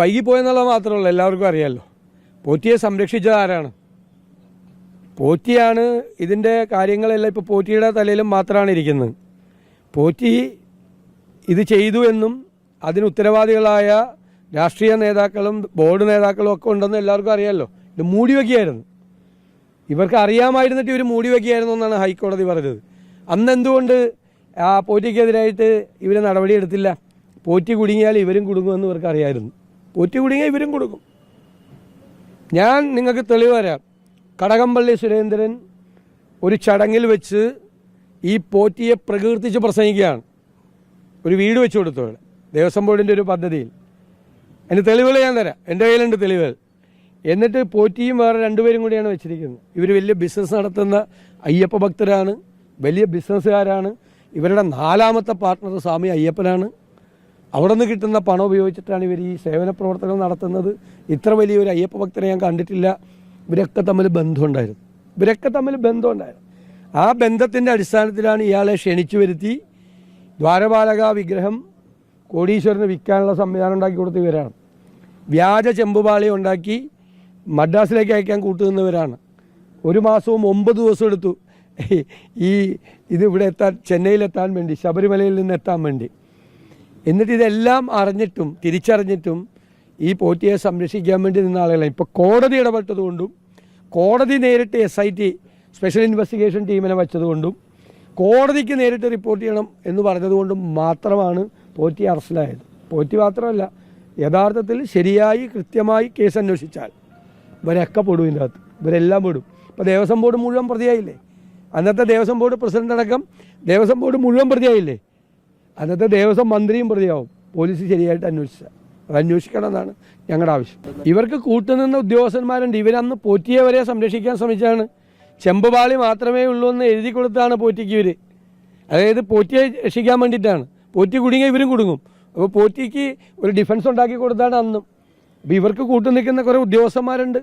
വൈകിപ്പോയെന്നുള്ളത് മാത്രമല്ല എല്ലാവർക്കും അറിയാമല്ലോ പോറ്റിയെ സംരക്ഷിച്ചത് ആരാണ്? പോറ്റിയാണ് ഇതിന്റെ കാര്യങ്ങളെല്ലാം ഇപ്പോൾ പോറ്റിയുടെ തലയിലും മാത്രമാണ് ഇരിക്കുന്നത്. പോറ്റി ഇത് ചെയ്തു എന്നും അതിന് ഉത്തരവാദികളായ രാഷ്ട്രീയ നേതാക്കളും ബോർഡ് നേതാക്കളും ഒക്കെ ഉണ്ടെന്ന് എല്ലാവർക്കും അറിയാമല്ലോ ഇത് മൂടി വയ്ക്കുകയായിരുന്നു ഇവർക്ക് അറിയാമായിരുന്നിട്ട് ഇവർ മൂടി വയ്ക്കുകയായിരുന്നു എന്നാണ് ഹൈക്കോടതി പറഞ്ഞത്. അന്ന് എന്തുകൊണ്ട് ആ പോറ്റിക്കെതിരായിട്ട് ഇവർ നടപടിയെടുത്തില്ല പോറ്റി കുടുങ്ങിയാൽ ഇവരും കുടുങ്ങുമെന്ന് ഇവർക്ക് അറിയായിരുന്നു. പോറ്റി കുടുങ്ങിയ ഇവരും കൊടുക്കും. ഞാൻ നിങ്ങൾക്ക് തെളിവ് തരാം. കടകംപള്ളി സുരേന്ദ്രൻ ഒരു ചടങ്ങിൽ വെച്ച് ഈ പോറ്റിയെ പ്രകീർത്തിച്ച് പ്രസംഗിക്കുകയാണ്. ഒരു വീട് വെച്ച് കൊടുത്തു അവിടെ ദേവസ്വം ബോർഡിന്റെ ഒരു പദ്ധതിയിൽ. അതിന് തെളിവുകൾ ഞാൻ തരാം. എന്റെ കയ്യിലുണ്ട് തെളിവുകൾ. എന്നിട്ട് പോറ്റിയും വേറെ രണ്ടുപേരും കൂടിയാണ് വെച്ചിരിക്കുന്നത്. ഇവർ വലിയ ബിസിനസ് നടത്തുന്ന അയ്യപ്പ ഭക്തരാണ്. വലിയ ബിസിനസ്സുകാരാണ് ഇവരുടെ നാലാമത്തെ പാർട്ട്ണർ സ്വാമി അയ്യപ്പനാണ്. അവിടെ നിന്ന് കിട്ടുന്ന പണം ഉപയോഗിച്ചിട്ടാണ് ഇവർ ഈ സേവന പ്രവർത്തനം നടത്തുന്നത്. ഇത്ര വലിയൊരു അയ്യപ്പ ഭക്തനെ ഞാൻ കണ്ടിട്ടില്ല. ഇവരൊക്കെ തമ്മിൽ ബന്ധമുണ്ടായിരുന്നു. ഇവരൊക്കെ തമ്മിൽ ബന്ധമുണ്ടായിരുന്നു. ആ ബന്ധത്തിന്റെ അടിസ്ഥാനത്തിലാണ് ഇയാളെ ക്ഷണിച്ചു വരുത്തി. ദ്വാരപാലക വിഗ്രഹം കോടീശ്വരന് വിൽക്കാനുള്ള സംവിധാനം ഉണ്ടാക്കി കൊടുത്ത ഇവരാണ്. വ്യാജ ചെമ്പുപാളി ഉണ്ടാക്കി മദ്രാസിലേക്ക് അയക്കാൻ കൂട്ടുനിന്നവരാണ്. ഒരു മാസവും ഒമ്പത് ദിവസം എടുത്തു. ഈ ഇത് ഇവിടെ എത്താൻ ചെന്നൈയിലെത്താൻ വേണ്ടി ശബരിമലയിൽ നിന്ന് എത്താൻ വേണ്ടി. എന്നിട്ട് ഇതെല്ലാം അറിഞ്ഞിട്ടും തിരിച്ചറിഞ്ഞിട്ടും ഈ പോറ്റിയെ സംരക്ഷിക്കാൻ വേണ്ടി നിന്ന ആളുകളാണ്. ഇപ്പോൾ കോടതി ഇടപെട്ടതുകൊണ്ടും കോടതി നേരിട്ട് S I T special investigation ടീമിനെ വച്ചതുകൊണ്ടും കോടതിക്ക് നേരിട്ട് റിപ്പോർട്ട് ചെയ്യണം എന്ന് പറഞ്ഞതുകൊണ്ടും മാത്രമാണ് പോറ്റി അറസ്റ്റിലായത്. പോറ്റി മാത്രമല്ല യഥാർത്ഥത്തിൽ ശരിയായി കൃത്യമായി കേസ് അന്വേഷിച്ചാൽ ഇവരൊക്കെ പെടും ഇതിന്റെ അകത്ത് ഇവരെല്ലാം പെടും. ഇപ്പോൾ ദേവസ്വം ബോർഡ് മുഴുവൻ പ്രതിയായില്ലേ? അന്നത്തെ ദേവസ്വം ബോർഡ് പ്രസിഡന്റ് അടക്കം ദേവസ്വം ബോർഡ് മുഴുവൻ പ്രതിയായില്ലേ? അന്നത്തെ ദേവസ്വം മന്ത്രിയും പ്രതിയാവും. പോലീസ് ശരിയായിട്ട് അന്വേഷിച്ച അന്വേഷിക്കണം എന്നാണ് ഞങ്ങളുടെ ആവശ്യം. ഇവർക്ക് കൂട്ടുനിന്ന ഉദ്യോഗസ്ഥന്മാരുണ്ട്. ഇവരന്ന് പോറ്റിയവരെ സംരക്ഷിക്കാൻ ശ്രമിച്ചാണ് ചെമ്പുപാളി മാത്രമേ ഉള്ളൂ എന്ന് എഴുതി കൊടുത്താണ് പോറ്റിക്ക് ഇവർ അതായത് പോറ്റിയെ രക്ഷിക്കാൻ വേണ്ടിയിട്ടാണ്. പോറ്റി കുടുങ്ങിയ ഇവരും കുടുങ്ങും. അപ്പോൾ പോറ്റിക്ക് ഒരു ഡിഫൻസ് ഉണ്ടാക്കി കൊടുത്താണ് അന്നും. അപ്പോൾ ഇവർക്ക് കൂട്ടു നിൽക്കുന്ന കുറേ ഉദ്യോഗസ്ഥന്മാരുണ്ട്.